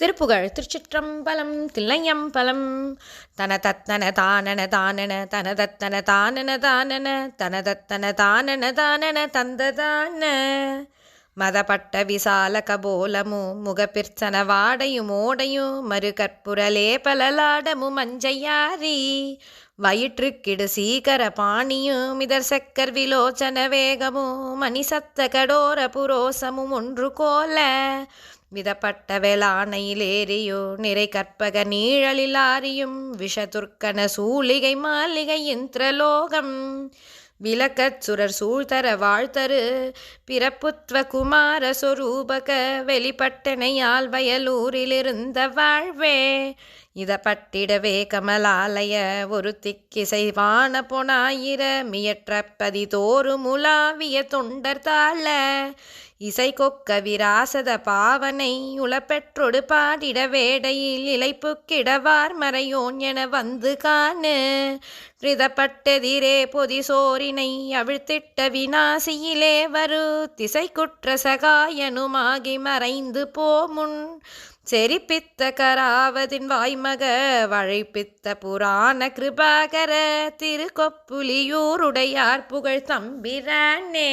திருப்புகழ் திருச்சிற்றம்பலம் தில்லையம்பலம். தன தத்தன தானன தானன தன தத்தன தானன தானன தன தத்தன தானன தானன தந்ததான. மதப்பட்ட விசால கபோலமும் முகப்பிற்சன வாடையும் ஓடையும் மறு கற்புரலே பலலாடமும் மஞ்சையாரி வயிற்றுக்கிடு சீகர பாணியும் மிதர் செக்கர் விலோச்சன வேகமும் மணிசத்த கடோர புரோசமும் ஒன்று கோல. விதப்பட்ட வேளாணையிலேறியோ நிறை கற்பக நீழலில் ஆரியும் விஷதுர்க்கன சூளிகை மாளிகை இந்திரலோகம். விளக்கச் சுரர் சூழ்தர வாழ்த்தரு பிறப்புத்வ குமார சொரூபக வெளிப்பட்டனையால் வயலூரிலிருந்த வாழ்வே. இத பட்டிடவே கமலாலய ஒரு திக்கிசைவான பொனாயிர மியற்றப்பதி தோறு முலாவிய தொண்டர் தாழ. இசை கொக்க விராசத பாவனை உளப்பெற்றொடு பாடிட வேடையில் இலைப்புக்கிடவார் மறையோன் என வந்து காணு. ரிதப்பட்டதிரே பொதி சோரினை அவிழ்த்திட்ட வினாசியிலே வரு. திசை குற்ற சகாயனுமாகி மறைந்து போமுன் செரிப்பித்த கராவதின் வாய்மக வழைப்பித்த புராண கிருபாகர திருக்கொப்புலியூருடையார் புகழ் தம்பிரானே.